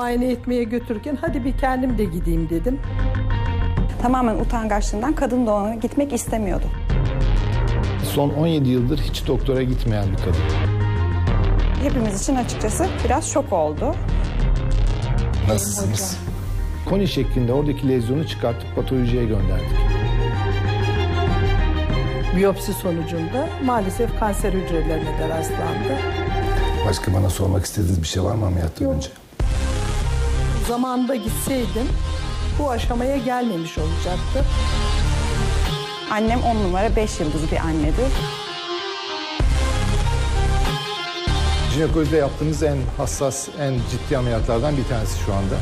Muayene etmeye götürürken hadi bir kendim de gideyim dedim. Tamamen utangaçlığından kadın doğumuna gitmek istemiyordu. Son 17 yıldır hiç doktora gitmeyen bir kadın. Hepimiz için açıkçası biraz şok oldu. Nasılsınız? Koni şeklinde oradaki lezyonu çıkartıp patolojiye gönderdik. Biyopsi sonucunda maalesef kanser hücrelerine de rastlandı. Başka bana sormak istediğiniz bir şey var mı ameliyattan önce? Zamanında gitseydim bu aşamaya gelmemiş olacaktı. Annem on numara beş yıldız bir annedir. Jinekolojide yaptığımız en hassas, en ciddi ameliyatlardan bir tanesi şu anda.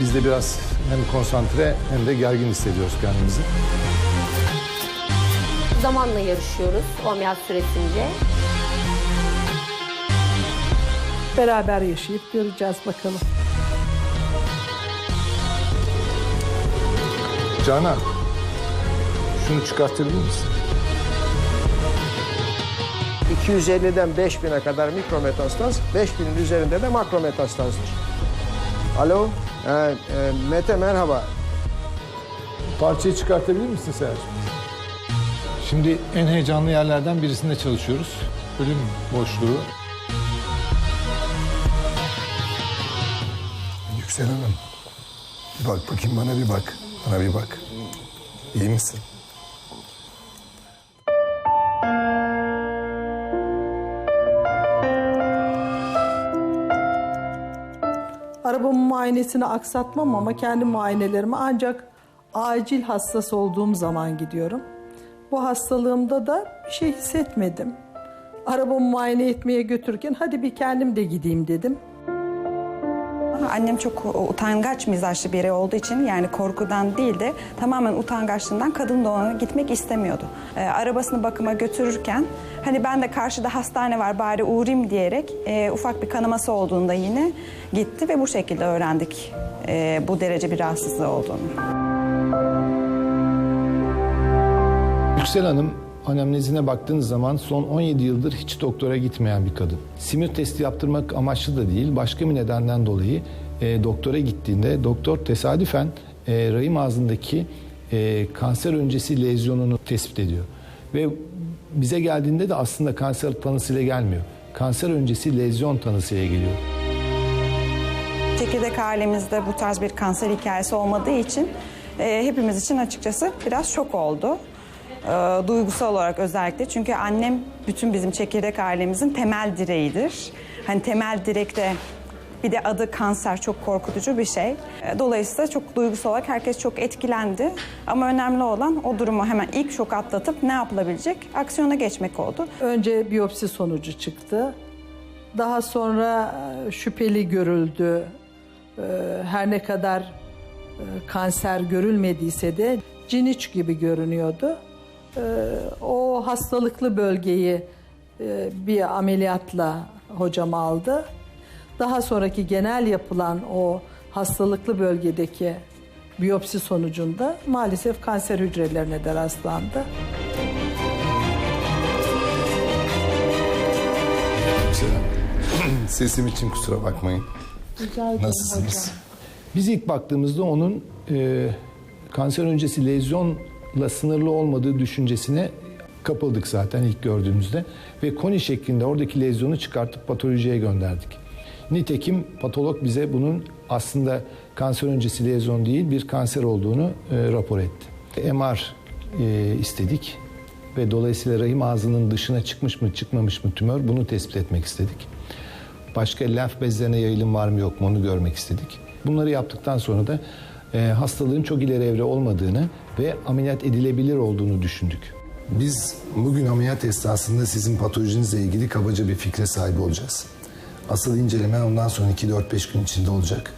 Biz de biraz hem konsantre hem de gergin hissediyoruz kendimizi. Zamanla yarışıyoruz o ameliyat süresince. Beraber yaşayıp göreceğiz bakalım. Canan, şunu çıkartabilir misin? 250'den 5000'e kadar mikrometastaz, 5000'in üzerinde de makrometastazdır. Alo, ee, e, Mete merhaba. Parçayı çıkartabilir misin Serhat'cığım? Şimdi en heyecanlı yerlerden birisinde çalışıyoruz. Ölüm boşluğu. Yüksel Hanım. Bak bakayım bana bir bak. Bana bir bak. İyi misin? Arabamın muayenesini aksatmam ama kendi muayenelerime ancak acil hassas olduğum zaman gidiyorum. Bu hastalığımda da bir şey hissetmedim. Arabamı muayene etmeye götürürken hadi bir kendim de gideyim dedim. Annem çok utangaç mizaçlı biri olduğu için yani korkudan değil de tamamen utangaçlığından kadın doğumuna gitmek istemiyordu. Ee, arabasını bakıma götürürken hani ben de karşıda hastane var bari uğrayayım diyerek e, ufak bir kanaması olduğunda yine gitti ve bu şekilde öğrendik e, bu derece bir rahatsızlığı olduğunu. Yüksel Hanım anamnezine baktığınız zaman son 17 yıldır hiç doktora gitmeyen bir kadın. Simir testi yaptırmak amaçlı da değil, başka bir nedenden dolayı e, doktora gittiğinde doktor tesadüfen e, rahim ağzındaki e, kanser öncesi lezyonunu tespit ediyor. Ve bize geldiğinde de aslında kanser tanısıyla gelmiyor. Kanser öncesi lezyon tanısıyla geliyor. Çekirdek ailemizde bu tarz bir kanser hikayesi olmadığı için e, hepimiz için açıkçası biraz şok oldu. E, duygusal olarak özellikle çünkü annem bütün bizim çekirdek ailemizin temel direğidir. Hani temel direkte bir de adı kanser çok korkutucu bir şey. E, Dolayısıyla çok duygusal olarak herkes çok etkilendi. Ama önemli olan o durumu hemen ilk şok atlatıp ne yapılabilecek aksiyona geçmek oldu. Önce biyopsi sonucu çıktı. Daha sonra e, şüpheli görüldü. E, Her ne kadar e, kanser görülmediyse de ciniç gibi görünüyordu. E, O hastalıklı bölgeyi e, bir ameliyatla hocam aldı. Daha sonraki genel yapılan o hastalıklı bölgedeki biyopsi sonucunda maalesef kanser hücrelerine de rastlandı. Sesim için kusura bakmayın. Nasılsınız? Biz ilk baktığımızda onun e, kanser öncesi lezyonla sınırlı olmadığı düşüncesine kapıldık zaten ilk gördüğümüzde. Ve koni şeklinde oradaki lezyonu çıkartıp patolojiye gönderdik. Nitekim patolog bize bunun aslında kanser öncesi lezyon değil bir kanser olduğunu e, rapor etti. MR e, istedik ve dolayısıyla rahim ağzının dışına çıkmış mı çıkmamış mı tümör bunu tespit etmek istedik. Başka lenf bezlerine yayılım var mı yok mu onu görmek istedik. Bunları yaptıktan sonra da e, hastalığın çok ileri evre olmadığını ve ameliyat edilebilir olduğunu düşündük. Biz bugün ameliyat esnasında sizin patolojinizle ilgili kabaca bir fikre sahip olacağız. Asıl inceleme ondan sonraki 4-5 gün içinde olacak.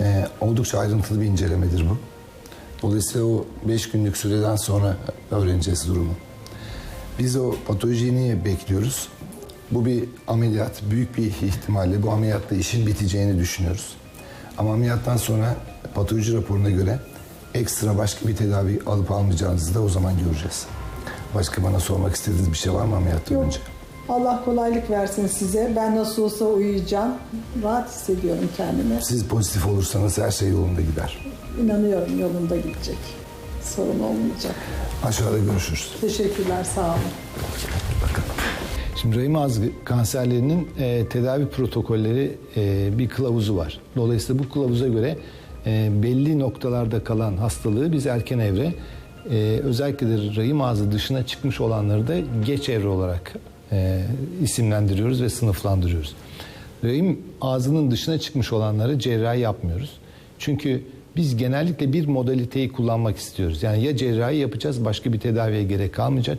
Ee, oldukça ayrıntılı bir incelemedir bu. Dolayısıyla o 5 günlük süreden sonra öğreneceğiz durumu. Biz o patolojiyi niye bekliyoruz? Bu bir ameliyat. Büyük bir ihtimalle bu ameliyatla işin biteceğini düşünüyoruz. Ama ameliyattan sonra patoloji raporuna göre ekstra başka bir tedavi alıp almayacağınızı da o zaman göreceğiz. Başka bana sormak istediğiniz bir şey var mı ameliyattan önce? Allah kolaylık versin size. Ben nasıl olsa uyuyacağım. Rahat hissediyorum kendimi. Siz pozitif olursanız her şey yolunda gider. İnanıyorum yolunda gidecek. Sorun olmayacak. Aşağıda görüşürüz. Teşekkürler, sağ olun. Şimdi rahim ağzı kanserlerinin e, tedavi protokolleri e, bir kılavuzu var. Dolayısıyla bu kılavuza göre e, belli noktalarda kalan hastalığı biz erken evre, e, özellikle de rahim ağzı dışına çıkmış olanları da geç evre olarak e, isimlendiriyoruz ve sınıflandırıyoruz. Rahim ağzının dışına çıkmış olanları cerrahi yapmıyoruz. Çünkü biz genellikle bir modaliteyi kullanmak istiyoruz. Yani ya cerrahi yapacağız, başka bir tedaviye gerek kalmayacak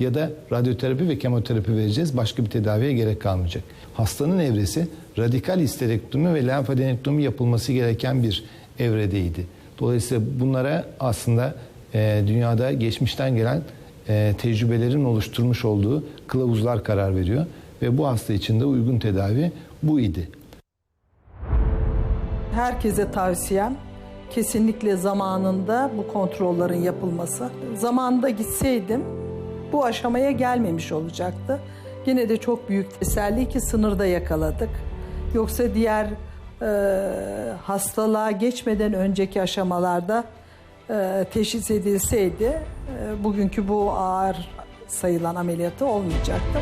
ya da radyoterapi ve kemoterapi vereceğiz. Başka bir tedaviye gerek kalmayacak. Hastanın evresi radikal histerektomi ve lenfadenektomi yapılması gereken bir evredeydi. Dolayısıyla bunlara aslında e, dünyada geçmişten gelen e, tecrübelerin oluşturmuş olduğu kılavuzlar karar veriyor. Ve bu hasta için de uygun tedavi bu idi. Herkese tavsiyem kesinlikle zamanında bu kontrollerin yapılması. Zamanında gitseydim bu aşamaya gelmemiş olacaktı. Yine de çok büyük teselli ki sınırda yakaladık. Yoksa diğer hastalığa geçmeden önceki aşamalarda e, teşhis edilseydi e, bugünkü bu ağır sayılan ameliyatı olmayacaktı.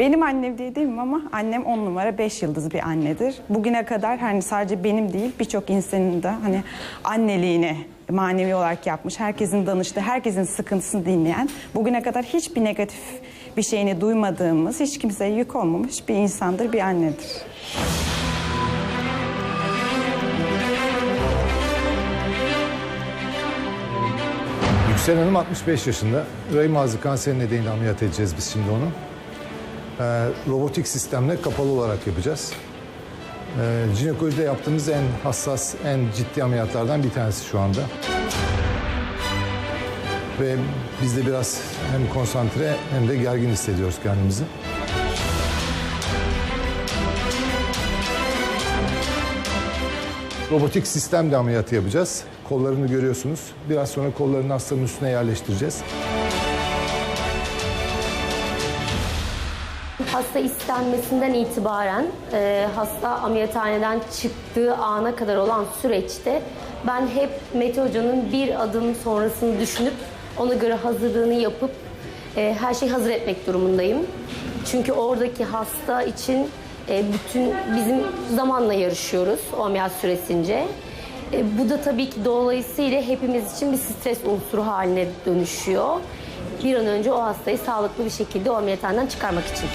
Benim annem diye değil mi ama annem on numara beş yıldız bir annedir. Bugüne kadar hani sadece benim değil birçok insanın da hani anneliğini manevi olarak yapmış. Herkesin danıştığı, herkesin sıkıntısını dinleyen, bugüne kadar hiçbir negatif bir şeyini duymadığımız, hiç kimseye yük olmamış bir insandır, bir annedir. Yüksel Hanım 65 yaşında. Rahim ağzı kanseri nedeniyle ameliyat edeceğiz biz şimdi onu. Ee, robotik sistemle kapalı olarak yapacağız. Ee, jinekolojide yaptığımız en hassas, en ciddi ameliyatlardan bir tanesi şu anda. Ve biz de biraz hem konsantre hem de gergin hissediyoruz kendimizi. Robotik sistemle ameliyatı yapacağız. Kollarını görüyorsunuz. Biraz sonra kollarını hastanın üstüne yerleştireceğiz. Hasta istenmesinden itibaren e, hasta ameliyathaneden çıktığı ana kadar olan süreçte ben hep Mete Hoca'nın bir adım sonrasını düşünüp ona göre hazırlığını yapıp e, her şeyi hazır etmek durumundayım. Çünkü oradaki hasta için e, bütün bizim zamanla yarışıyoruz o ameliyat süresince. E, bu da tabii ki dolayısıyla hepimiz için bir stres unsuru haline dönüşüyor. Bir an önce o hastayı sağlıklı bir şekilde o ameliyathaneden çıkarmak için.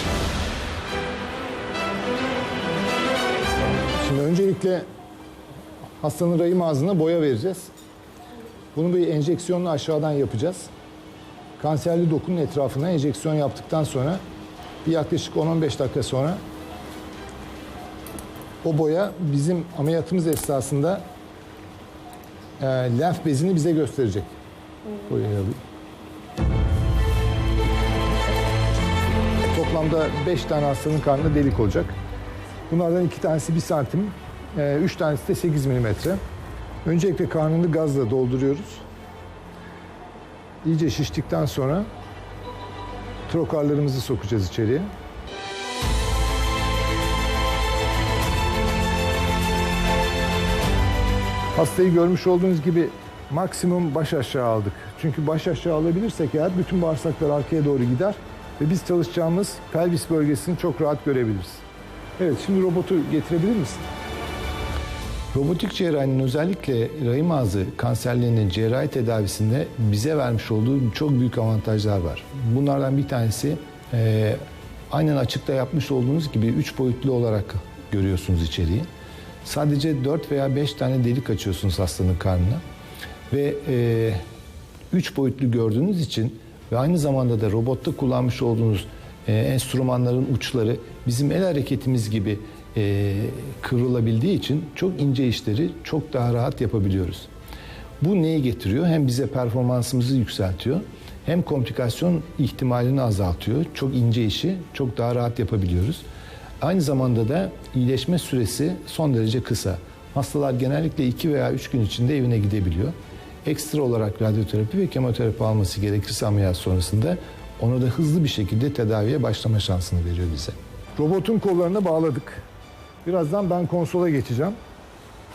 Şimdi öncelikle hastanın rahim ağzına boya vereceğiz. Bunu bir enjeksiyonla aşağıdan yapacağız. Kanserli dokunun etrafına enjeksiyon yaptıktan sonra bir yaklaşık 10-15 dakika sonra o boya bizim ameliyatımız esnasında e, lenf bezini bize gösterecek. Boyayı Toplamda 5 tane hastanın karnında delik olacak. Bunlardan iki tanesi 1 santim, e, üç tanesi de 8 milimetre. Öncelikle karnını gazla dolduruyoruz. İyice şiştikten sonra trokarlarımızı sokacağız içeriye. Hastayı görmüş olduğunuz gibi maksimum baş aşağı aldık. Çünkü baş aşağı alabilirsek eğer bütün bağırsaklar arkaya doğru gider ve biz çalışacağımız pelvis bölgesini çok rahat görebiliriz. Evet, şimdi robotu getirebilir misin? Robotik cerrahinin özellikle rahim ağzı kanserlerinin cerrahi tedavisinde bize vermiş olduğu çok büyük avantajlar var. Bunlardan bir tanesi e, aynen açıkta yapmış olduğunuz gibi üç boyutlu olarak görüyorsunuz içeriği. Sadece 4 veya 5 tane delik açıyorsunuz hastanın karnına. Ve e, üç boyutlu gördüğünüz için ve aynı zamanda da robotta kullanmış olduğunuz e, enstrümanların uçları bizim el hareketimiz gibi e, kıvrılabildiği için çok ince işleri çok daha rahat yapabiliyoruz. Bu neyi getiriyor? Hem bize performansımızı yükseltiyor hem komplikasyon ihtimalini azaltıyor. Çok ince işi çok daha rahat yapabiliyoruz. Aynı zamanda da iyileşme süresi son derece kısa. Hastalar genellikle 2 veya 3 gün içinde evine gidebiliyor. Ekstra olarak radyoterapi ve kemoterapi alması gerekirse ameliyat sonrasında onu da hızlı bir şekilde tedaviye başlama şansını veriyor bize. Robotun kollarını bağladık. Birazdan ben konsola geçeceğim.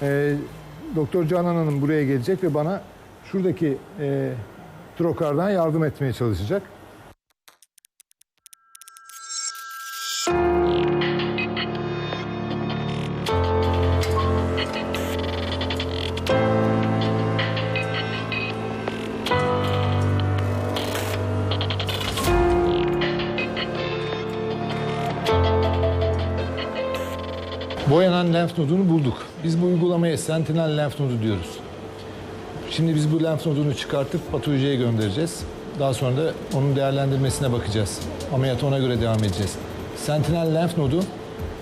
Ee, Doktor Canan Hanım buraya gelecek ve bana şuradaki e, trokardan yardım etmeye çalışacak. Boyanan lenf nodunu bulduk. Biz bu uygulamaya sentinel lenf nodu diyoruz. Şimdi biz bu lenf nodunu çıkartıp patolojiye göndereceğiz. Daha sonra da onun değerlendirmesine bakacağız. Ameliyata ona göre devam edeceğiz. Sentinel lenf nodu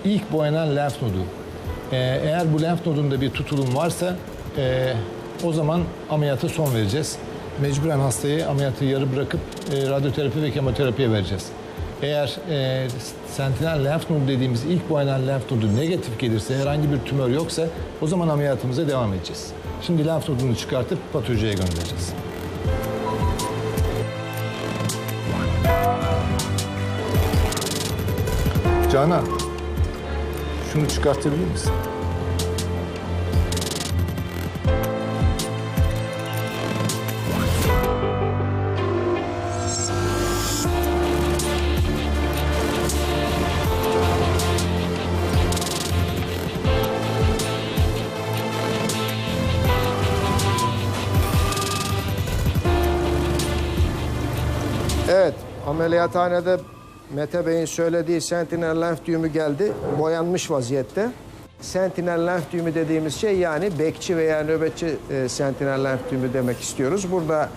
ilk boyanan lenf nodu. Ee, eğer bu lenf nodunda bir tutulum varsa e, o zaman ameliyata son vereceğiz. Mecburen hastayı ameliyatı yarı bırakıp e, radyoterapi ve kemoterapiye vereceğiz. Eğer e, sentinel lenf nodu dediğimiz ilk boyanan lenf nodu negatif gelirse, herhangi bir tümör yoksa o zaman ameliyatımıza devam edeceğiz. Şimdi lenf nodunu çıkartıp patolojiye göndereceğiz. Canan, şunu çıkartabilir misin? Ameliyathanede Mete Bey'in söylediği sentinel lenf düğümü geldi. Boyanmış vaziyette. Sentinel lenf düğümü dediğimiz şey yani bekçi veya nöbetçi e, sentinel lenf düğümü demek istiyoruz. Burada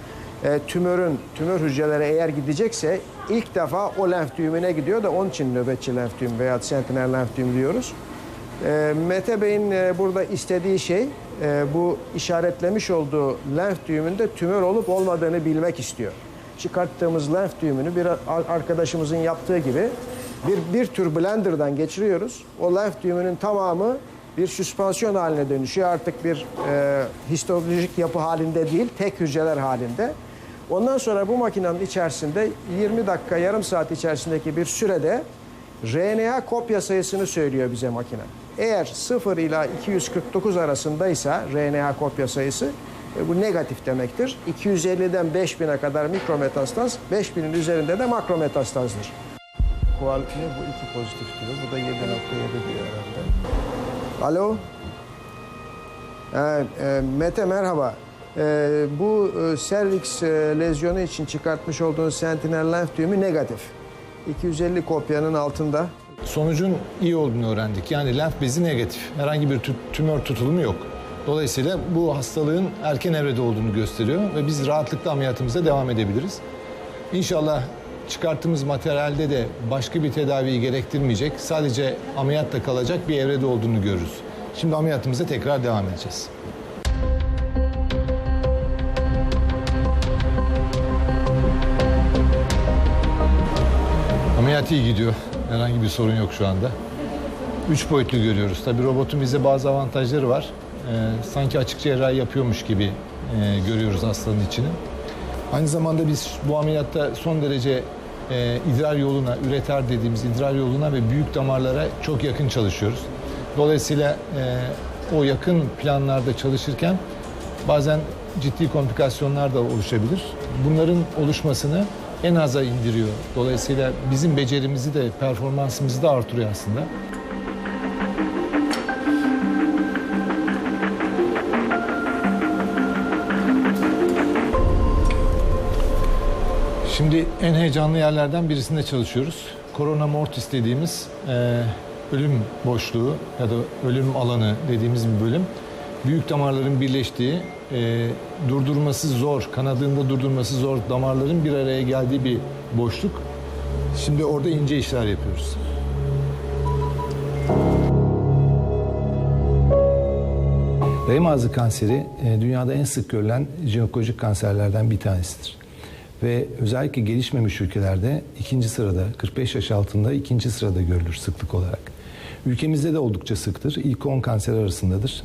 e, tümörün, tümör hücreleri eğer gidecekse ilk defa o lenf düğümüne gidiyor da onun için nöbetçi lenf düğümü veya sentinel lenf düğümü diyoruz. E, Mete Bey'in e, burada istediği şey e, bu işaretlemiş olduğu lenf düğümünde tümör olup olmadığını bilmek istiyor. Çıkarttığımız lenf düğümünü bir ar- arkadaşımızın yaptığı gibi bir, bir tür blenderdan geçiriyoruz. O lenf düğümünün tamamı bir süspansiyon haline dönüşüyor. Artık bir e, histolojik yapı halinde değil, tek hücreler halinde. Ondan sonra bu makinenin içerisinde 20 dakika, yarım saat içerisindeki bir sürede RNA kopya sayısını söylüyor bize makine. Eğer 0 ila 249 arasındaysa RNA kopya sayısı e, bu negatif demektir. 250'den 5000'e kadar mikrometastaz, 5000'in üzerinde de makrometastazdır. Kual ne bu iki pozitif diyor. Bu da 7.7 diyor herhalde. Alo. Ee, e, Mete merhaba. Ee, bu e, cervix e, lezyonu için çıkartmış olduğunuz sentinel lenf düğümü negatif. 250 kopyanın altında. Sonucun iyi olduğunu öğrendik. Yani lenf bezi negatif. Herhangi bir tü- tümör tutulumu yok. Dolayısıyla bu hastalığın erken evrede olduğunu gösteriyor ve biz rahatlıkla ameliyatımıza devam edebiliriz. İnşallah çıkarttığımız materyalde de başka bir tedaviyi gerektirmeyecek, sadece ameliyatta kalacak bir evrede olduğunu görürüz. Şimdi ameliyatımıza tekrar devam edeceğiz. Ameliyat iyi gidiyor. Herhangi bir sorun yok şu anda. Üç boyutlu görüyoruz. Tabii robotun bize bazı avantajları var. Ee, sanki açık cerrahi yapıyormuş gibi e, görüyoruz hastanın içini. Aynı zamanda biz bu ameliyatta son derece e, idrar yoluna, üreter dediğimiz idrar yoluna ve büyük damarlara çok yakın çalışıyoruz. Dolayısıyla e, o yakın planlarda çalışırken bazen ciddi komplikasyonlar da oluşabilir. Bunların oluşmasını en aza indiriyor. Dolayısıyla bizim becerimizi de performansımızı da artırıyor aslında. Şimdi en heyecanlı yerlerden birisinde çalışıyoruz. Korona mortis dediğimiz e, ölüm boşluğu ya da ölüm alanı dediğimiz bir bölüm. Büyük damarların birleştiği, e, durdurması zor, kanadığında durdurması zor damarların bir araya geldiği bir boşluk. Şimdi orada ince işler yapıyoruz. Rahim ağzı kanseri e, dünyada en sık görülen jinekolojik kanserlerden bir tanesidir. Ve özellikle gelişmemiş ülkelerde ikinci sırada 45 yaş altında ikinci sırada görülür sıklık olarak. Ülkemizde de oldukça sıktır. İlk 10 kanser arasındadır.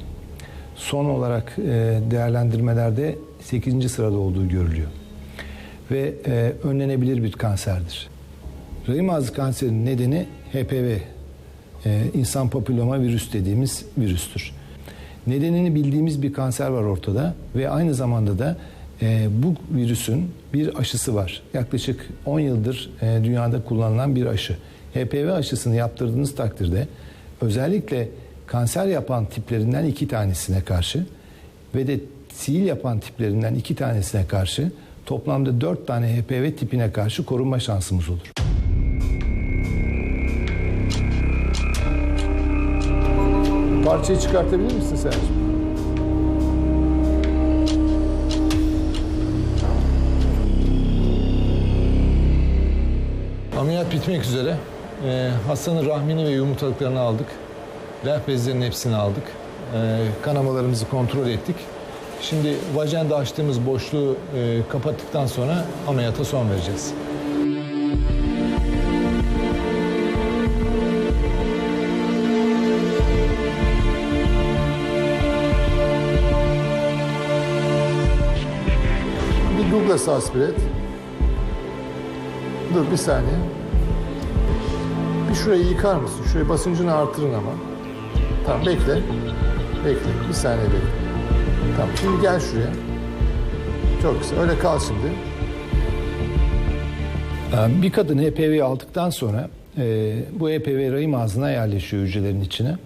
Son olarak e, değerlendirmelerde 8. sırada olduğu görülüyor. Ve e, önlenebilir bir kanserdir. Rahim ağzı kanserinin nedeni HPV, e, insan papilloma virüs dediğimiz virüstür. Nedenini bildiğimiz bir kanser var ortada ve aynı zamanda da e, bu virüsün bir aşısı var. Yaklaşık 10 yıldır e, dünyada kullanılan bir aşı. HPV aşısını yaptırdığınız takdirde özellikle kanser yapan tiplerinden iki tanesine karşı ve de sil yapan tiplerinden iki tanesine karşı toplamda dört tane HPV tipine karşı korunma şansımız olur. Parçayı çıkartabilir misin Sercim? Ameliyat bitmek üzere. Ee, hastanın rahmini ve yumurtalıklarını aldık. Lenf bezlerinin hepsini aldık. Ee, kanamalarımızı kontrol ettik. Şimdi vajenda açtığımız boşluğu e, kapattıktan sonra ameliyata son vereceğiz. Bir Douglas aspir et. Dur bir saniye. Şurayı yıkar mısın? Şurayı basıncını artırın ama. Tamam bekle. Bekle. Bir saniye bekle. Tamam şimdi gel şuraya. Çok güzel. Öyle kal şimdi. Ee, Bir kadın HPV aldıktan sonra e, bu HPV rahim ağzına yerleşiyor hücrelerin içine.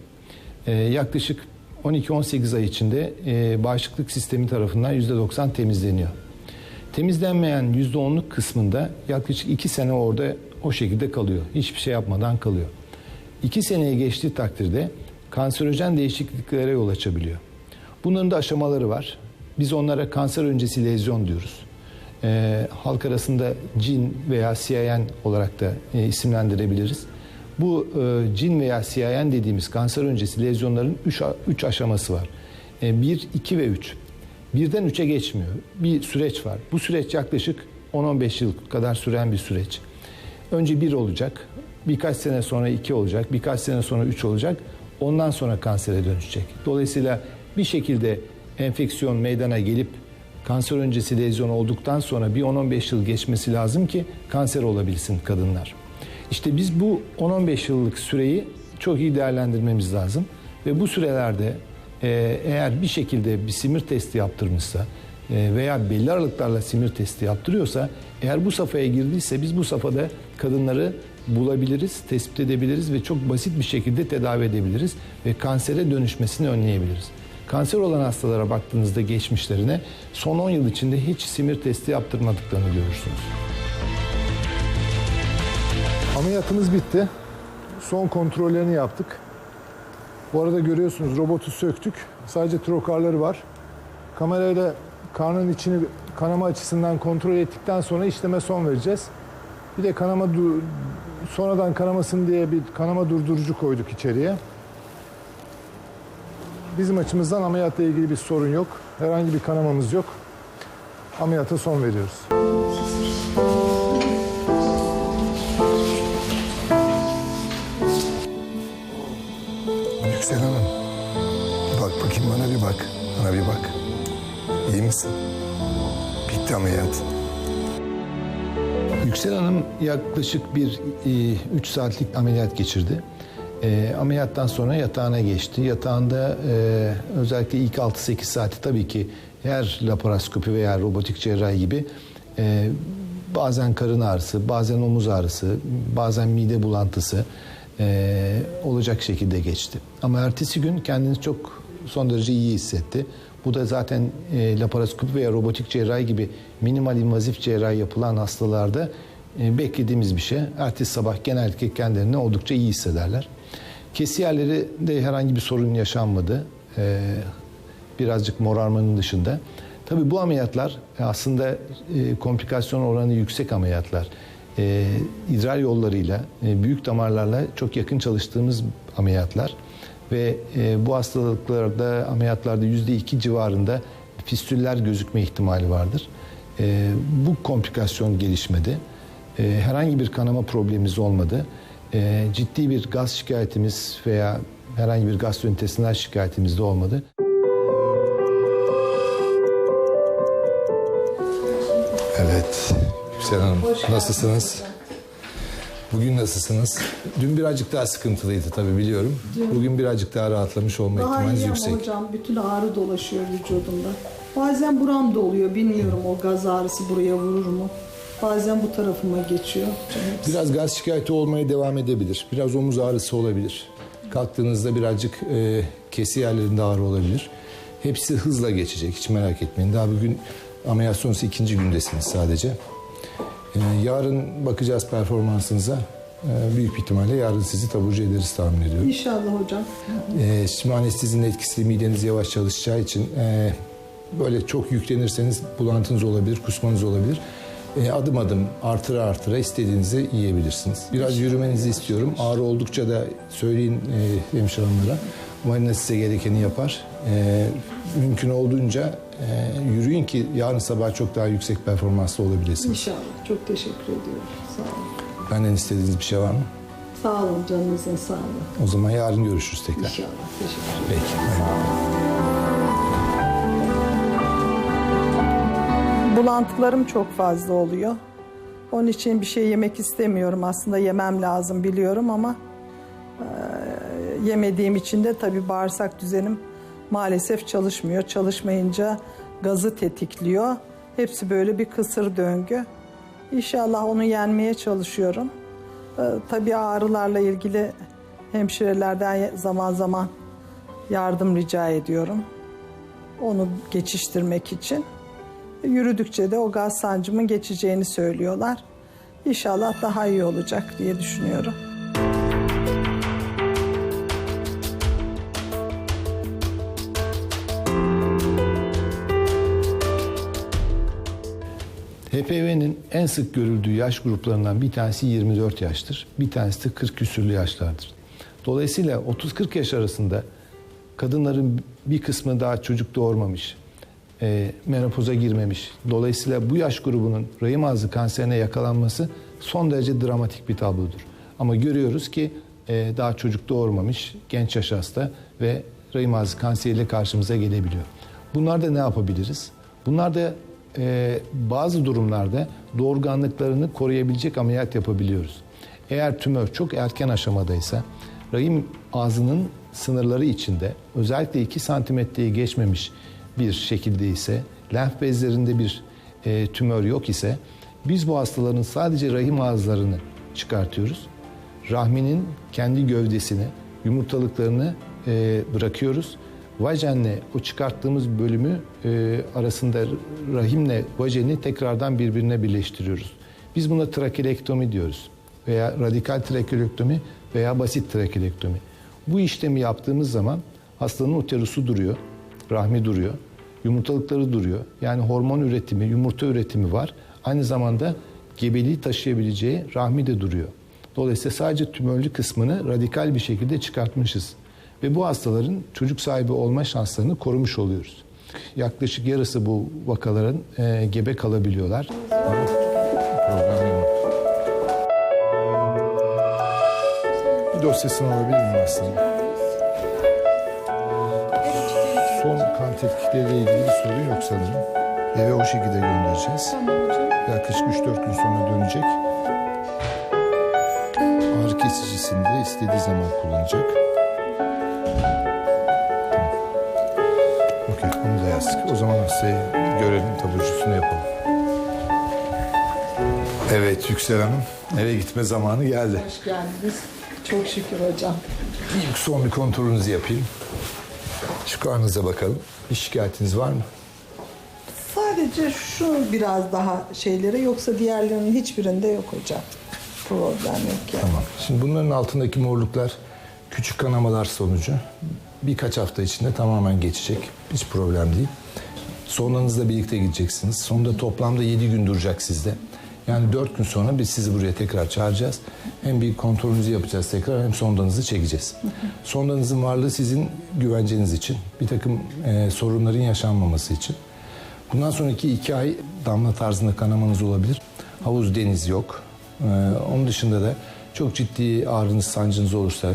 E, yaklaşık 12-18 ay içinde e, bağışıklık sistemi tarafından %90 temizleniyor. Temizlenmeyen %10'luk kısmında yaklaşık 2 sene orada o şekilde kalıyor. Hiçbir şey yapmadan kalıyor. 2 seneye geçtiği takdirde kanserojen değişikliklere yol açabiliyor. Bunların da aşamaları var. Biz onlara kanser öncesi lezyon diyoruz. Ee, halk arasında cin veya CIN olarak da e, isimlendirebiliriz. Bu e, cin veya CIN dediğimiz kanser öncesi lezyonların 3 aşaması var. 1, 2 ve 3. Birden 3'e geçmiyor. Bir süreç var. Bu süreç yaklaşık 10-15 yıl kadar süren bir süreç. Önce 1 olacak, birkaç sene sonra 2 olacak, birkaç sene sonra 3 olacak. Ondan sonra kansere dönüşecek. Dolayısıyla bir şekilde enfeksiyon meydana gelip kanser öncesi lezyon olduktan sonra bir 10-15 yıl geçmesi lazım ki kanser olabilsin kadınlar. İşte biz bu 10-15 yıllık süreyi çok iyi değerlendirmemiz lazım. Ve bu sürelerde e, eğer bir şekilde bir simir testi yaptırmışsa e, veya belli aralıklarla simir testi yaptırıyorsa eğer bu safhaya girdiyse biz bu safhada kadınları bulabiliriz, tespit edebiliriz ve çok basit bir şekilde tedavi edebiliriz ve kansere dönüşmesini önleyebiliriz. Kanser olan hastalara baktığınızda geçmişlerine son 10 yıl içinde hiç simir testi yaptırmadıklarını görürsünüz. Ameliyatımız bitti. Son kontrollerini yaptık. Bu arada görüyorsunuz robotu söktük. Sadece trokarları var. Kamerayla karnın içini kanama açısından kontrol ettikten sonra işleme son vereceğiz. Bir de kanama sonradan kanamasın diye bir kanama durdurucu koyduk içeriye. Bizim açımızdan ameliyatla ilgili bir sorun yok. Herhangi bir kanamamız yok. Ameliyata son veriyoruz. Yüksel Hanım. Bak bakayım bana bir bak. Bana bir bak. İyi misin? Bitti ameliyat. Yüksel Hanım yaklaşık bir 3 saatlik ameliyat geçirdi. E, ameliyattan sonra yatağına geçti. Yatağında e, özellikle ilk 6-8 saati tabii ki her laparoskopi veya robotik cerrahi gibi e, bazen karın ağrısı, bazen omuz ağrısı, bazen mide bulantısı e, olacak şekilde geçti. Ama ertesi gün kendini çok son derece iyi hissetti. Bu da zaten e, laparoskopi veya robotik cerrahi gibi minimal invazif cerrahi yapılan hastalarda e, beklediğimiz bir şey. Ertesi sabah genellikle kendilerini oldukça iyi hissederler. Kesiyerleri de herhangi bir sorun yaşanmadı. E, birazcık morarmanın dışında. Tabii bu ameliyatlar aslında e, komplikasyon oranı yüksek ameliyatlar. E, idrar yollarıyla, e, büyük damarlarla çok yakın çalıştığımız ameliyatlar ve e, bu hastalıklarda ameliyatlarda yüzde iki civarında fistüller gözükme ihtimali vardır. E, bu komplikasyon gelişmedi. E, herhangi bir kanama problemimiz olmadı. E, ciddi bir gaz şikayetimiz veya herhangi bir gastrointestinal şikayetimiz de olmadı. Evet. Yüksel Hanım nasılsınız? Bugün nasılsınız? Dün birazcık daha sıkıntılıydı tabii biliyorum. Bugün birazcık daha rahatlamış olma Daha ihtimaliniz yüksek. hocam bütün ağrı dolaşıyor vücudumda. Bazen buram doluyor bilmiyorum o gaz ağrısı buraya vurur mu? Bazen bu tarafıma geçiyor. Biraz gaz şikayeti olmaya devam edebilir. Biraz omuz ağrısı olabilir. Kalktığınızda birazcık e, kesi yerlerinde ağrı olabilir. Hepsi hızla geçecek hiç merak etmeyin. Daha bugün ameliyat sonrası ikinci gündesiniz sadece. E, yarın bakacağız performansınıza. E, büyük bir ihtimalle yarın sizi taburcu ederiz tahmin ediyorum. İnşallah hocam. E, şimdi anestezinin etkisi mideniz yavaş çalışacağı için e, böyle çok yüklenirseniz bulantınız olabilir, kusmanız olabilir. E, adım adım artıra artıra istediğinizi yiyebilirsiniz. Biraz yürümenizi istiyorum. Ağrı oldukça da söyleyin e, hemşire hanımlara. Marina size gerekeni yapar. E, mümkün olduğunca e, yürüyün ki yarın sabah çok daha yüksek performanslı olabilirsiniz. İnşallah. Çok teşekkür ediyorum. Sağ olun. Benden istediğiniz bir şey var mı? Sağ olun canınızın sağlığı. O zaman yarın görüşürüz tekrar. İnşallah. Teşekkür ederim. Peki. Bulantılarım çok fazla oluyor. Onun için bir şey yemek istemiyorum. Aslında yemem lazım biliyorum ama e, yemediğim için de tabii bağırsak düzenim maalesef çalışmıyor. Çalışmayınca gazı tetikliyor. Hepsi böyle bir kısır döngü. İnşallah onu yenmeye çalışıyorum. E, tabii ağrılarla ilgili hemşirelerden zaman zaman yardım rica ediyorum. Onu geçiştirmek için. Yürüdükçe de o gaz sancımın geçeceğini söylüyorlar. İnşallah daha iyi olacak diye düşünüyorum. HPV'nin en sık görüldüğü yaş gruplarından bir tanesi 24 yaştır. Bir tanesi de 40 küsürlü yaşlardır. Dolayısıyla 30-40 yaş arasında kadınların bir kısmı daha çocuk doğurmamış, e, menopoza girmemiş. Dolayısıyla bu yaş grubunun rahim ağzı kanserine yakalanması son derece dramatik bir tablodur. Ama görüyoruz ki e, daha çocuk doğurmamış genç yaş hasta ve rahim ağzı kanseriyle karşımıza gelebiliyor. Bunlarda ne yapabiliriz? Bunlar da e, bazı durumlarda doğurganlıklarını koruyabilecek ameliyat yapabiliyoruz. Eğer tümör çok erken aşamadaysa rahim ağzının sınırları içinde özellikle 2 santimetreyi geçmemiş bir şekilde ise lenf bezlerinde bir e, tümör yok ise biz bu hastaların sadece rahim ağızlarını çıkartıyoruz. Rahminin kendi gövdesini, yumurtalıklarını e, bırakıyoruz. Vajenle o çıkarttığımız bölümü e, arasında rahimle vajeni tekrardan birbirine birleştiriyoruz. Biz buna trakelektomi diyoruz veya radikal trakelektomi veya basit trakelektomi. Bu işlemi yaptığımız zaman hastanın uterusu duruyor, rahmi duruyor, yumurtalıkları duruyor. Yani hormon üretimi, yumurta üretimi var. Aynı zamanda gebeliği taşıyabileceği rahmi de duruyor. Dolayısıyla sadece tümörlü kısmını radikal bir şekilde çıkartmışız. Ve bu hastaların çocuk sahibi olma şanslarını korumuş oluyoruz. Yaklaşık yarısı bu vakaların e, gebe kalabiliyorlar. Dosyasını alabilir miyim aslında? Son kan tetkikleriyle ilgili bir sorun yok sanırım. Eve o şekilde göndereceğiz. Yaklaşık 3-4 gün sonra dönecek. Ağrı kesicisini de istediği zaman kullanacak. O zaman hastayı görelim, taburcusunu yapalım. Evet Yüksel Hanım, eve gitme zamanı geldi. Hoş geldiniz. Çok şükür hocam. İlk son bir kontrolünüzü yapayım. Şu karnınıza bakalım. Bir şikayetiniz var mı? Sadece şu biraz daha şeyleri yoksa diğerlerinin hiçbirinde yok hocam. Problem yok yani. Tamam. Şimdi bunların altındaki morluklar küçük kanamalar sonucu birkaç hafta içinde tamamen geçecek. Hiç problem değil. Sondanızla birlikte gideceksiniz. Sonda toplamda 7 gün duracak sizde. Yani 4 gün sonra biz sizi buraya tekrar çağıracağız. Hem bir kontrolünüzü yapacağız tekrar hem sondanızı çekeceğiz. Sondanızın varlığı sizin güvenceniz için. Bir takım e, sorunların yaşanmaması için. Bundan sonraki iki ay damla tarzında kanamanız olabilir. Havuz, deniz yok. Ee, onun dışında da çok ciddi ağrınız, sancınız olursa,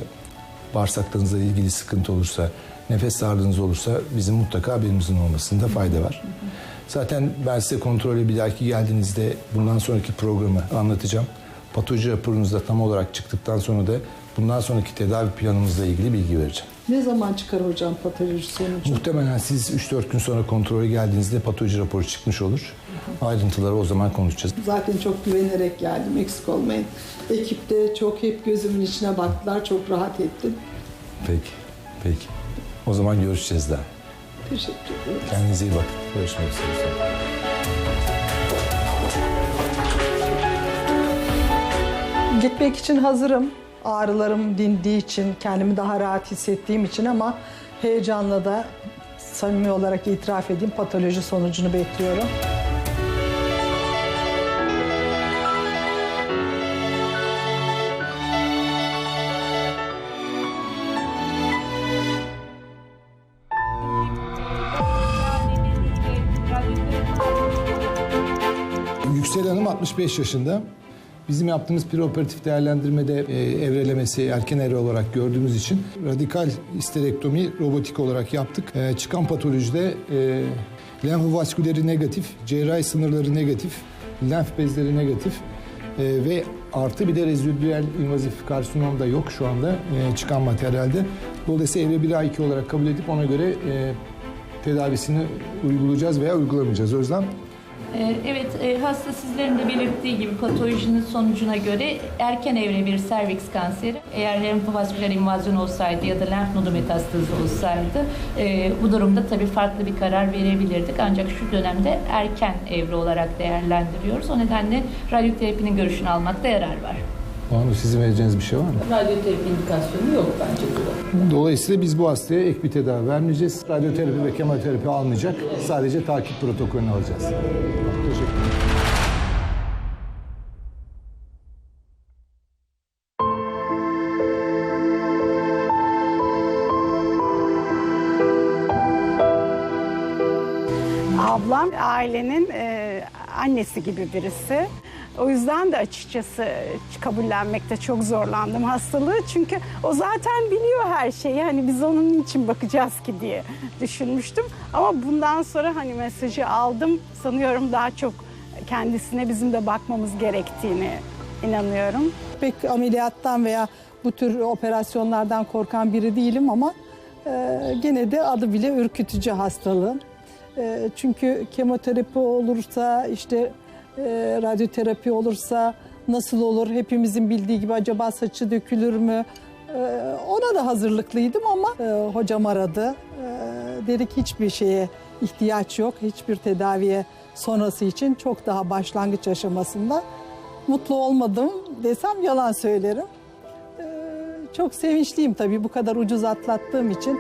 bağırsaklarınızla ilgili sıkıntı olursa, nefes darlığınız olursa bizim mutlaka haberimizin olmasında fayda var. Zaten ben size kontrole bir dahaki geldiğinizde bundan sonraki programı anlatacağım. Patoloji raporunuz da tam olarak çıktıktan sonra da bundan sonraki tedavi planımızla ilgili bilgi vereceğim. Ne zaman çıkar hocam patoloji sonucu? Muhtemelen siz 3-4 gün sonra kontrole geldiğinizde patoloji raporu çıkmış olur. Ayrıntıları o zaman konuşacağız. Zaten çok güvenerek geldim eksik olmayın. Ekipte çok hep gözümün içine baktılar çok rahat ettim. Peki, peki. O zaman görüşeceğiz daha. Teşekkür ederim. Kendinize iyi bakın. Görüşmek üzere. Gitmek için hazırım. Ağrılarım dindiği için, kendimi daha rahat hissettiğim için ama heyecanla da samimi olarak itiraf edeyim patoloji sonucunu bekliyorum. Yüksel Hanım 65 yaşında. Bizim yaptığımız preoperatif değerlendirmede e, evrelemesi erken evre olarak gördüğümüz için radikal histerektomi robotik olarak yaptık. E, çıkan patolojide e, lenfovasküleri negatif, cerrahi sınırları negatif, lenf bezleri negatif e, ve artı bir de rezidüel invazif karsinom da yok şu anda e, çıkan materyalde. Dolayısıyla evre 1A2 olarak kabul edip ona göre e, tedavisini uygulayacağız veya uygulamayacağız. O yüzden Evet, e, hasta sizlerin de belirttiği gibi patolojinin sonucuna göre erken evre bir serviks kanseri. Eğer lenfovasküler invazyon olsaydı ya da lenf nodu metastazı olsaydı e, bu durumda tabii farklı bir karar verebilirdik. Ancak şu dönemde erken evre olarak değerlendiriyoruz. O nedenle radyoterapinin görüşünü almakta yarar var. Banu sizin vereceğiniz bir şey var mı? Radyoterapi indikasyonu yok bence bu. Dolayısıyla biz bu hastaya ek bir tedavi vermeyeceğiz. Radyoterapi ve kemoterapi almayacak. Sadece takip protokolünü alacağız. Teşekkür ederim. Ablam ailenin e, annesi gibi birisi. O yüzden de açıkçası kabullenmekte çok zorlandım hastalığı. Çünkü o zaten biliyor her şeyi. Hani biz onun için bakacağız ki diye düşünmüştüm. Ama bundan sonra hani mesajı aldım. Sanıyorum daha çok kendisine bizim de bakmamız gerektiğini inanıyorum. Pek ameliyattan veya bu tür operasyonlardan korkan biri değilim ama e, gene de adı bile ürkütücü hastalığım. E, çünkü kemoterapi olursa işte e, radyoterapi olursa nasıl olur? Hepimizin bildiği gibi acaba saçı dökülür mü? E, ona da hazırlıklıydım ama e, hocam aradı. E, dedi ki hiçbir şeye ihtiyaç yok. Hiçbir tedaviye sonrası için çok daha başlangıç aşamasında. Mutlu olmadım desem yalan söylerim. Ee, çok sevinçliyim tabii bu kadar ucuz atlattığım için.